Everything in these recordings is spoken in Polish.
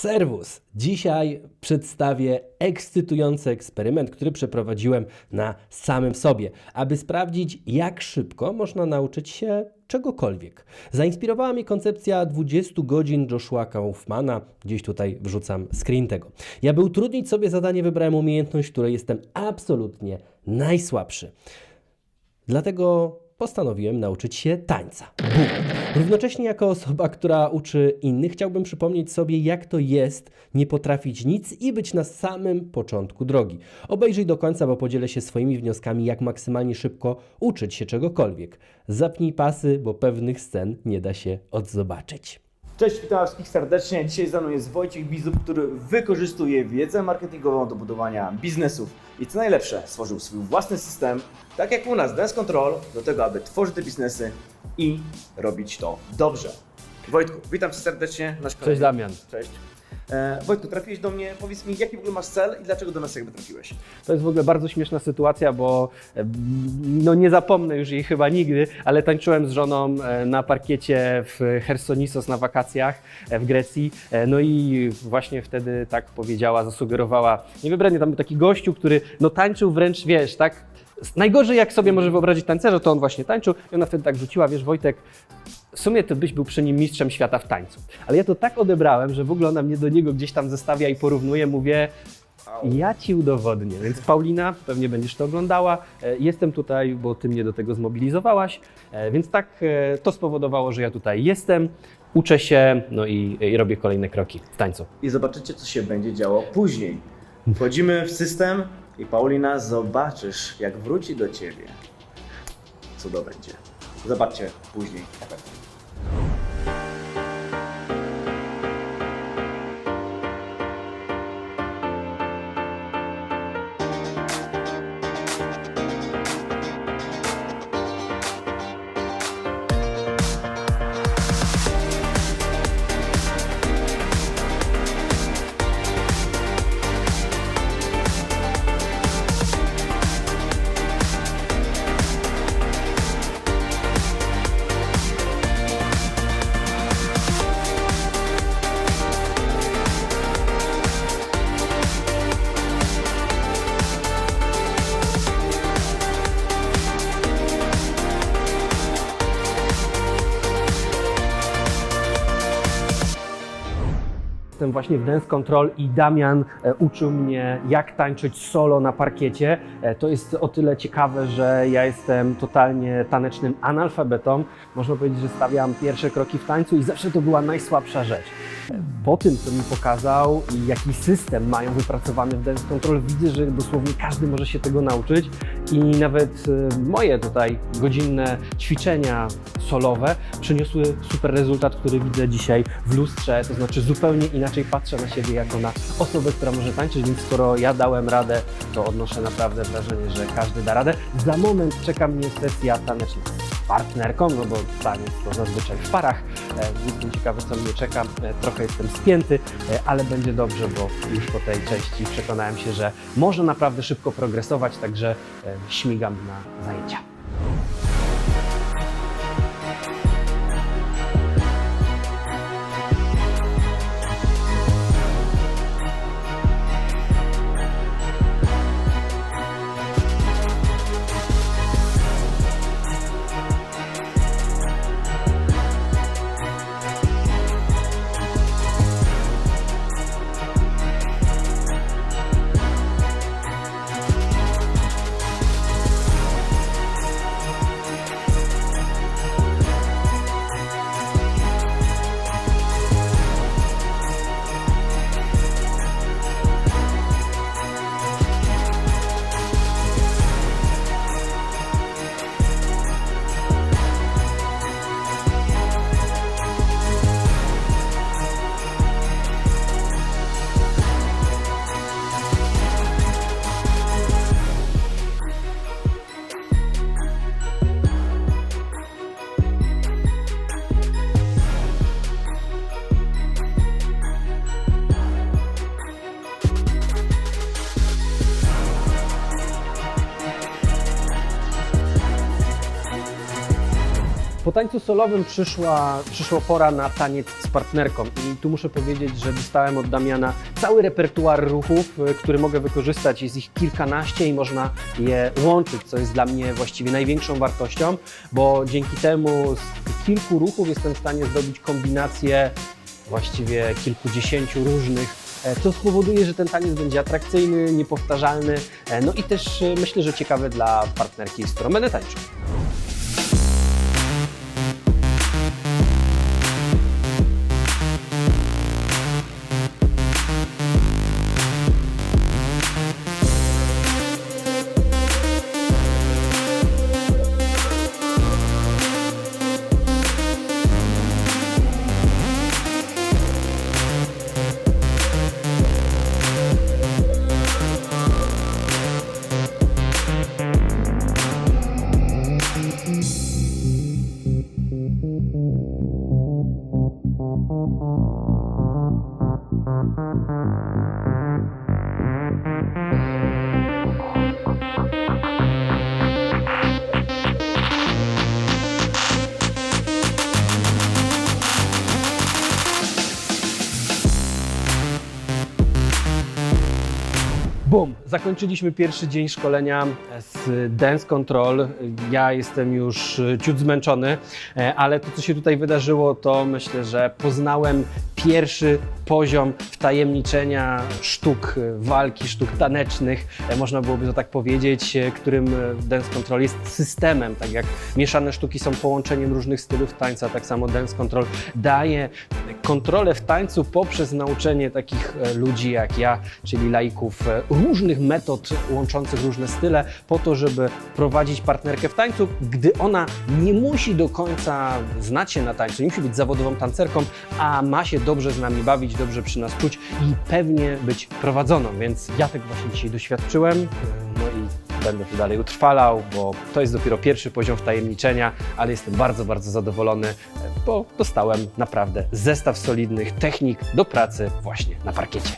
Serwus! Dzisiaj przedstawię ekscytujący eksperyment, który przeprowadziłem na samym sobie, aby sprawdzić, jak szybko można nauczyć się czegokolwiek. Zainspirowała mnie koncepcja 20 godzin Joshua Kaufmana. Gdzieś tutaj wrzucam screen tego. Ja by utrudnić sobie zadanie, wybrałem umiejętność, której jestem absolutnie najsłabszy. Dlatego postanowiłem nauczyć się tańca. Bum. Równocześnie jako osoba, która uczy innych, chciałbym przypomnieć sobie, jak to jest nie potrafić nic i być na samym początku drogi. Obejrzyj do końca, bo podzielę się swoimi wnioskami, jak maksymalnie szybko uczyć się czegokolwiek. Zapnij pasy, bo pewnych scen nie da się odzobaczyć. Cześć, witam wszystkich serdecznie. Dzisiaj ze mną jest Wojciech Bizub, który wykorzystuje wiedzę marketingową do budowania biznesów. I co najlepsze, stworzył swój własny system, tak jak u nas Dance Control, do tego, aby tworzyć te biznesy i robić to dobrze. Wojtku, witam Cię serdecznie. Nasz Cześć Damian. Cześć. E, Wojtku, trafiłeś do mnie, powiedz mi, jaki w ogóle masz cel i dlaczego do nas jakby trafiłeś? To jest w ogóle bardzo śmieszna sytuacja, bo e, no nie zapomnę już jej chyba nigdy, ale tańczyłem z żoną e, na parkiecie w Hersonisos na wakacjach e, w Grecji. No i właśnie wtedy tak powiedziała, zasugerowała. Niewybrednie tam był taki gościu, który no tańczył wręcz, wiesz, tak. Najgorzej jak sobie może wyobrazić tancerza, to on właśnie tańczył i ona wtedy tak rzuciła, wiesz Wojtek, w sumie to byś był przy nim mistrzem świata w tańcu. Ale ja to tak odebrałem, że w ogóle ona mnie do niego gdzieś tam zestawia i porównuje, mówię, ja ci udowodnię. Więc Paulina, pewnie będziesz to oglądała. E, Jestem tutaj, bo ty mnie do tego zmobilizowałaś. E, Więc tak e, to spowodowało, że ja tutaj jestem, uczę się, no i, i robię kolejne kroki w tańcu. I zobaczycie, co się będzie działo później. Wchodzimy w system i Paulina, zobaczysz, jak wróci do Ciebie, co to będzie. Zobaczcie później. efekt. Właśnie w Dance Control i Damian e, uczył mnie, jak tańczyć solo na parkiecie. E, To jest o tyle ciekawe, że ja jestem totalnie tanecznym analfabetą. Można powiedzieć, że stawiam pierwsze kroki w tańcu i zawsze to była najsłabsza rzecz. Po tym, co mi pokazał i jaki system mają wypracowany w Dance Control, widzę, że dosłownie każdy może się tego nauczyć i nawet e, moje tutaj godzinne ćwiczenia solowe przyniosły super rezultat, który widzę dzisiaj w lustrze, to znaczy zupełnie inaczej patrzę na siebie jako na osobę, która może tańczyć, więc skoro ja dałem radę, to odnoszę naprawdę wrażenie, że każdy da radę. Za moment czeka mnie sesja taneczna z partnerką, no bo taniec to zazwyczaj w parach. Jestem ciekawy, co mnie czeka. E, Trochę jestem spięty, e, ale będzie dobrze, bo już po tej części przekonałem się, że można naprawdę szybko progresować, także e, śmigam na zajęcia. Tańcu solowym przyszła, przyszła pora na taniec z partnerką i tu muszę powiedzieć, że dostałem od Damiana cały repertuar ruchów, y, który mogę wykorzystać. Jest ich kilkanaście i można je łączyć, co jest dla mnie właściwie największą wartością, bo dzięki temu z kilku ruchów jestem w stanie zdobyć kombinację właściwie kilkudziesięciu różnych, e, co spowoduje, że ten taniec będzie atrakcyjny, niepowtarzalny, e, no i też e, myślę, że ciekawy dla partnerki, z którą będę tańczył. Zakończyliśmy pierwszy dzień szkolenia z Dance Control. Ja jestem już e, ciut zmęczony, e, ale to, co się tutaj wydarzyło, to myślę, że poznałem pierwszy poziom wtajemniczenia sztuk e, walki, sztuk tanecznych, można byłoby to tak powiedzieć, którym Dance Control jest systemem. Tak jak mieszane sztuki są połączeniem różnych stylów tańca, tak samo Dance Control daje kontrolę w tańcu poprzez nauczenie takich ludzi jak ja, czyli laików, e, różnych metod łączących różne style, po to, żeby prowadzić partnerkę w tańcu, gdy ona nie musi do końca znać się na tańcu, nie musi być zawodową tancerką, a ma się dobrze z nami bawić, dobrze przy nas czuć i pewnie być prowadzoną. Więc ja tego właśnie dzisiaj doświadczyłem. Będę tu dalej utrwalał, bo to jest dopiero pierwszy poziom wtajemniczenia, ale jestem bardzo, bardzo zadowolony, e, bo dostałem naprawdę zestaw solidnych technik do pracy właśnie na parkiecie.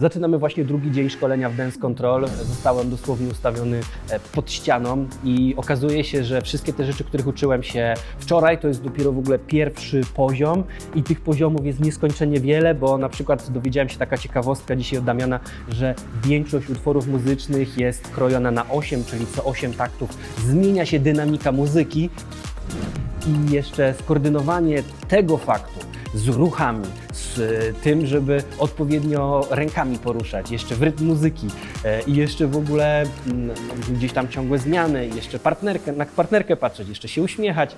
Zaczynamy właśnie drugi dzień szkolenia w Dance Control. Zostałem dosłownie ustawiony e, pod ścianą i okazuje się, że wszystkie te rzeczy, których uczyłem się wczoraj, to jest dopiero w ogóle pierwszy poziom i tych poziomów jest nieskończenie wiele, bo na przykład dowiedziałem się taka ciekawostka dzisiaj od Damiana, że większość utworów muzycznych jest krojona na 8, czyli co 8 taktów zmienia się dynamika muzyki i jeszcze skoordynowanie tego faktu z ruchami, z e, tym, żeby odpowiednio rękami poruszać, jeszcze w rytm muzyki e, i jeszcze w ogóle mm, gdzieś tam ciągłe zmiany, jeszcze partnerkę, na partnerkę patrzeć, jeszcze się uśmiechać.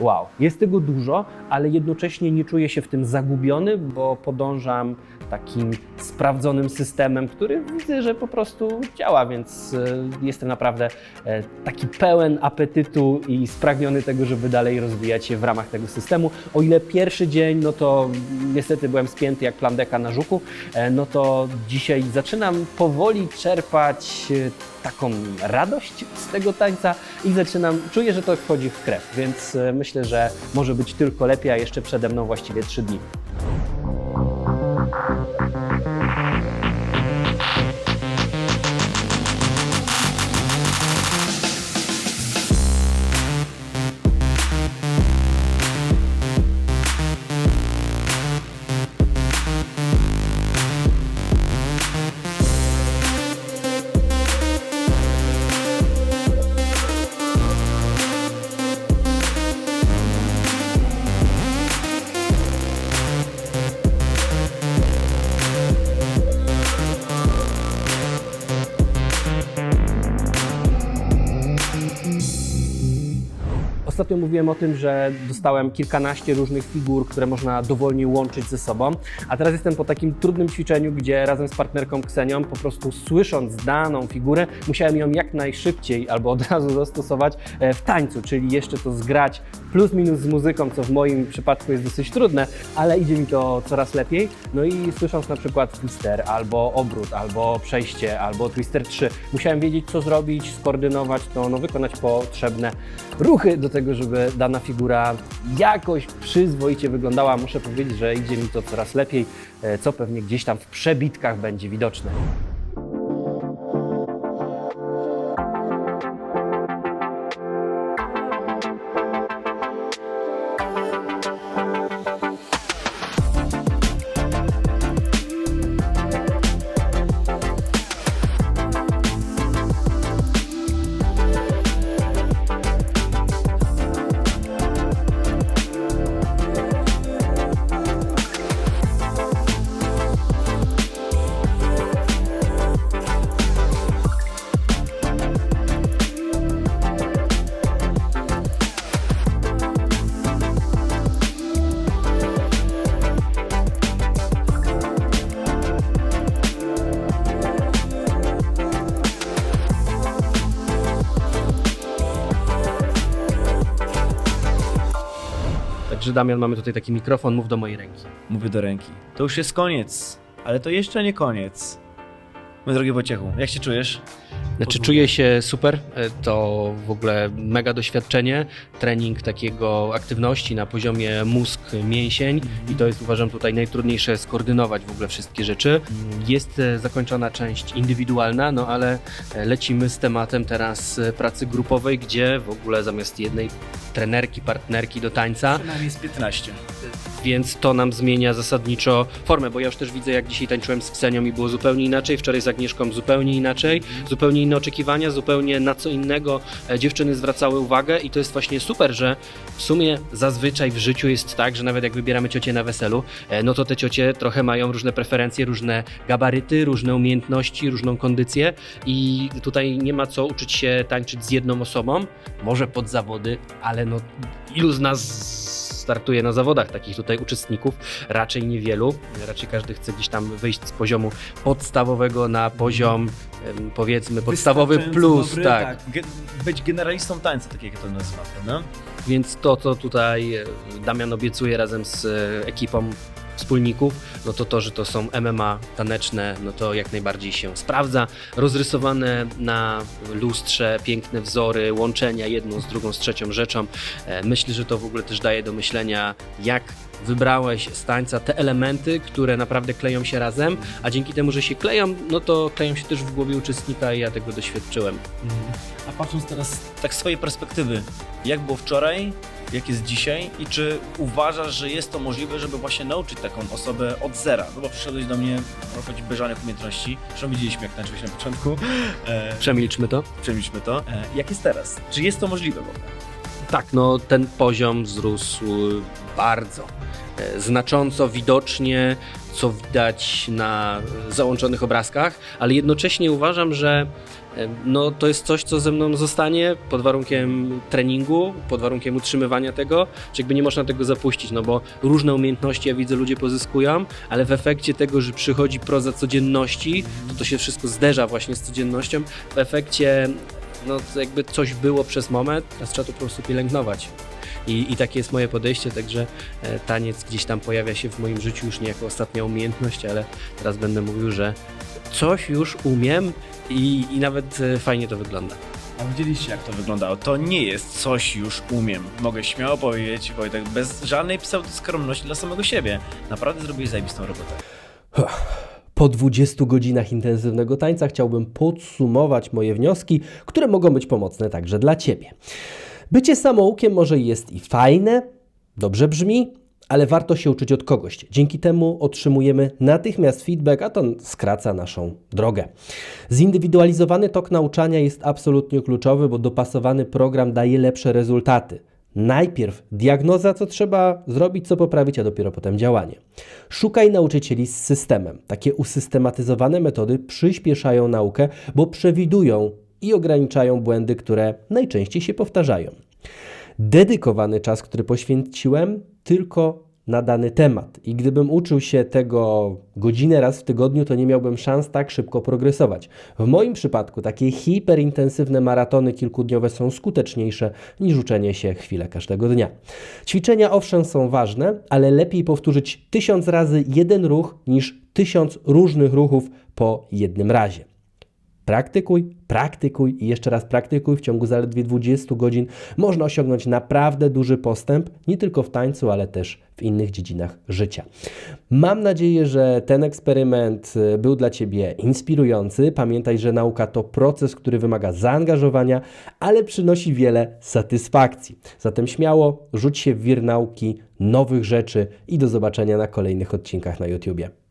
Wow, jest tego dużo, ale jednocześnie nie czuję się w tym zagubiony, bo podążam takim sprawdzonym systemem, który widzę, że po prostu działa, więc e, jestem naprawdę e, taki pełen apetytu i spragniony tego, żeby dalej rozwijać się w ramach tego systemu. O ile pierwszy dzień, no to niestety byłem spięty jak plandeka na żuku, e, no to dzisiaj zaczynam powoli czerpać taką radość z tego tańca i zaczynam, czuję, że to wchodzi w krew, więc e, myślę, że może być tylko lepiej, a jeszcze przede mną właściwie trzy dni. Ostatnio mówiłem o tym, że dostałem kilkanaście różnych figur, które można dowolnie łączyć ze sobą, a teraz jestem po takim trudnym ćwiczeniu, gdzie razem z partnerką Ksenią po prostu słysząc daną figurę, musiałem ją jak najszybciej albo od razu zastosować e, w tańcu, czyli jeszcze to zgrać plus minus z muzyką, co w moim przypadku jest dosyć trudne, ale idzie mi to coraz lepiej. No i słysząc na przykład twister, albo obrót, albo przejście, albo twister 3, musiałem wiedzieć co zrobić, skoordynować to, no wykonać potrzebne ruchy do tego, żeby dana figura jakoś przyzwoicie wyglądała. Muszę powiedzieć, że idzie mi to coraz lepiej, e, co pewnie gdzieś tam w przebitkach będzie widoczne. Damian, mamy tutaj taki mikrofon, mów do mojej ręki. Mówię do ręki. To już jest koniec, ale to jeszcze nie koniec. Mój drogi Wojciechu, jak się czujesz? Znaczy czuję się super, e, to w ogóle mega doświadczenie, trening takiego aktywności na poziomie mózg-mięsień i to jest uważam tutaj najtrudniejsze skoordynować w ogóle wszystkie rzeczy. Jest e, zakończona część indywidualna, no ale e, lecimy z tematem teraz pracy grupowej, gdzie w ogóle zamiast jednej trenerki, partnerki do tańca, Przynajmniej jest 15. więc to nam zmienia zasadniczo formę, bo ja już też widzę, jak dzisiaj tańczyłem z Ksenią i było zupełnie inaczej, wczoraj z Agnieszką zupełnie inaczej, zupełnie inne oczekiwania, zupełnie na co innego e, dziewczyny zwracały uwagę i to jest właśnie super, że w sumie zazwyczaj w życiu jest tak, że nawet jak wybieramy ciocie na weselu, e, no to te ciocie trochę mają różne preferencje, różne gabaryty, różne umiejętności, różną kondycję i tutaj nie ma co uczyć się tańczyć z jedną osobą, może pod zawody, ale no ilu z nas startuje na zawodach takich tutaj uczestników, raczej niewielu. Raczej każdy chce gdzieś tam wyjść z poziomu podstawowego na poziom powiedzmy podstawowy plus, dobry, tak. Ge- być generalistą tańca, tak jak ja to nazywam, prawda? Więc to, co tutaj e, Damian obiecuje razem z e, ekipą wspólników, no to to, że to są MMA taneczne, no to jak najbardziej się sprawdza. Rozrysowane na lustrze piękne wzory, łączenia jedną z drugą, z trzecią rzeczą. E, Myślę, że to w ogóle też daje do myślenia, jak wybrałeś z tańca te elementy, które naprawdę kleją się razem, a dzięki temu, że się kleją, no to kleją się też w głowie uczestnika i ja tego doświadczyłem. A patrząc teraz tak z swojej perspektywy, jak było wczoraj, jak jest dzisiaj i czy uważasz, że jest to możliwe, żeby właśnie nauczyć taką osobę od zera? No bo przyszedłeś do mnie, powiedzieć, bez żadnych umiejętności. Zresztą widzieliśmy, jak tańczyłeś na początku. E, Przemilczmy to. przemilczmy to. E, jak jest teraz? Czy jest to możliwe w ogóle? Tak, no ten poziom wzrósł bardzo. E, Znacząco, widocznie, co widać na załączonych obrazkach, ale jednocześnie uważam, że e, no, to jest coś, co ze mną zostanie pod warunkiem treningu, pod warunkiem utrzymywania tego, czy jakby nie można tego zapuścić, no bo różne umiejętności, ja widzę, ludzie pozyskują, ale w efekcie tego, że przychodzi proza codzienności, to to się wszystko zderza właśnie z codziennością, w efekcie no jakby coś było przez moment, teraz trzeba to po prostu pielęgnować. I, I takie jest moje podejście, także e, taniec gdzieś tam pojawia się w moim życiu już nie jako ostatnia umiejętność, ale teraz będę mówił, że coś już umiem i, i nawet e, fajnie to wygląda. A widzieliście, jak to wyglądało. To nie jest coś już umiem. Mogę śmiało powiedzieć, Wojtek, bez żadnej pseudoskromności dla samego siebie. Naprawdę zrobiłeś zajebistą robotę. Po 20 godzinach intensywnego tańca chciałbym podsumować moje wnioski, które mogą być pomocne także dla Ciebie. Bycie samoukiem może jest i fajne, dobrze brzmi, ale warto się uczyć od kogoś. Dzięki temu otrzymujemy natychmiast feedback, a to skraca naszą drogę. Zindywidualizowany tok nauczania jest absolutnie kluczowy, bo dopasowany program daje lepsze rezultaty. Najpierw diagnoza, co trzeba zrobić, co poprawić, a dopiero potem działanie. Szukaj nauczycieli z systemem. Takie usystematyzowane metody przyspieszają naukę, bo przewidują i ograniczają błędy, które najczęściej się powtarzają. Dedykowany czas, który poświęciłem tylko na dany temat. I gdybym uczył się tego godzinę raz w tygodniu, to nie miałbym szans tak szybko progresować. W moim przypadku takie hiperintensywne maratony kilkudniowe są skuteczniejsze niż uczenie się chwilę każdego dnia. Ćwiczenia owszem są ważne, ale lepiej powtórzyć tysiąc razy jeden ruch niż tysiąc różnych ruchów po jednym razie. Praktykuj, praktykuj i jeszcze raz praktykuj. W ciągu zaledwie 20 godzin można osiągnąć naprawdę duży postęp, nie tylko w tańcu, ale też w innych dziedzinach życia. Mam nadzieję, że ten eksperyment y, był dla Ciebie inspirujący. Pamiętaj, że nauka to proces, który wymaga zaangażowania, ale przynosi wiele satysfakcji. Zatem śmiało rzuć się w wir nauki nowych rzeczy i do zobaczenia na kolejnych odcinkach na YouTubie.